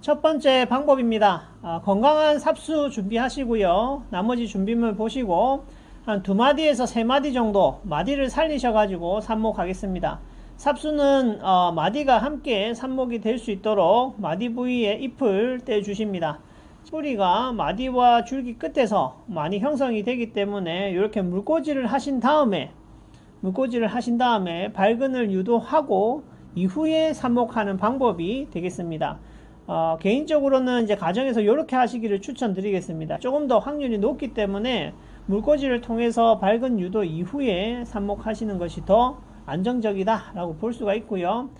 첫 번째 방법입니다. 아, 건강한 삽수 준비하시고요. 나머지 준비물 보시고 한 두 마디에서 세 마디 정도 마디를 살리셔가지고 삽목하겠습니다. 삽수는 어, 마디가 함께 삽목이 될 수 있도록 마디 부위에 잎을 떼 주십니다. 뿌리가 마디와 줄기 끝에서 많이 형성이 되기 때문에 이렇게 물꽂이를 하신 다음에 물꽂이를 하신 다음에 발근을 유도하고 이후에 삽목하는 방법이 되겠습니다. 어, 개인적으로는 이제 가정에서 이렇게 하시기를 추천드리겠습니다. 조금 더 확률이 높기 때문에 물꽂이를 통해서 발근 유도 이후에 삽목하시는 것이 더 안정적이다라고 볼 수가 있고요.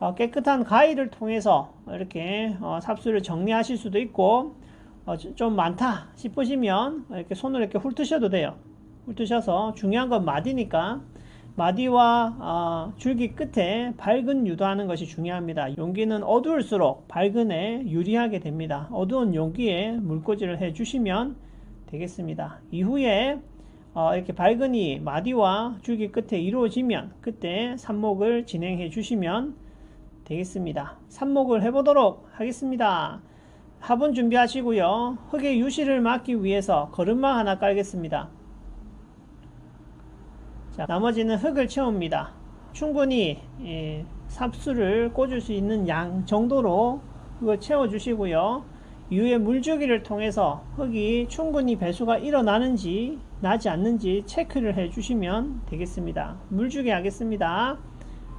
어, 깨끗한 가위를 통해서 이렇게 어, 삽수를 정리하실 수도 있고 어, 좀- 좀 많다 싶으시면 이렇게 손으로 이렇게 훑으셔도 돼요. 훑으셔서 중요한 건 마디니까 마디와 어, 줄기 끝에 밝은 유도하는 것이 중요합니다. 용기는 어두울수록 밝은에 유리하게 됩니다. 어두운 용기에 물꽂이를 해 주시면 되겠습니다. 이후에 어, 이렇게 밝은이 마디와 줄기 끝에 이루어지면 그때 삽목을 진행해 주시면 되겠습니다. 삽목을 해보도록 하겠습니다. 화분 준비하시고요. 흙의 유실을 막기 위해서 거름망 하나 깔겠습니다. 자, 나머지는 흙을 채웁니다. 충분히 예, 삽수를 꽂을 수 있는 양 정도로 흙을 채워주시고요. 이후에 물주기를 통해서 흙이 충분히 배수가 일어나는지 나지 않는지 체크를 해 주시면 되겠습니다. 물주기 하겠습니다.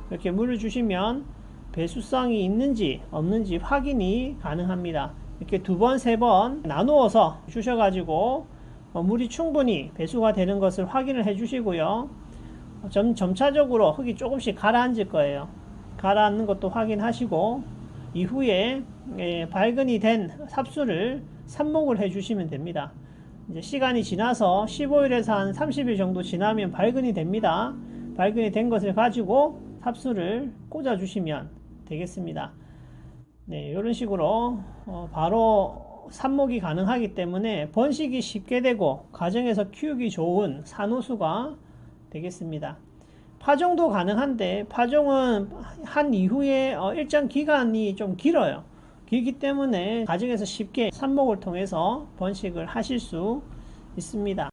이렇게 물을 주시면 배수성이 있는지 없는지 확인이 가능합니다. 이렇게 두 번, 세 번 나누어서 주셔가지고 어, 물이 충분히 배수가 되는 것을 확인을 해 주시고요. 점, 점차적으로 흙이 조금씩 가라앉을 거예요. 가라앉는 것도 확인하시고 이후에 예, 발근이 된 삽수를 삽목을 해 주시면 됩니다. 이제 시간이 지나서 15일에서 한 30일 정도 지나면 발근이 됩니다. 발근이 된 것을 가지고 삽수를 꽂아 주시면 되겠습니다. 네, 이런 식으로 어, 바로 삽목이 가능하기 때문에 번식이 쉽게 되고 가정에서 키우기 좋은 산호수가 되겠습니다. 파종도 가능한데 파종은 한 이후에 어, 일정 기간이 좀 길어요. 길기 때문에 가정에서 쉽게 삽목을 통해서 번식을 하실 수 있습니다.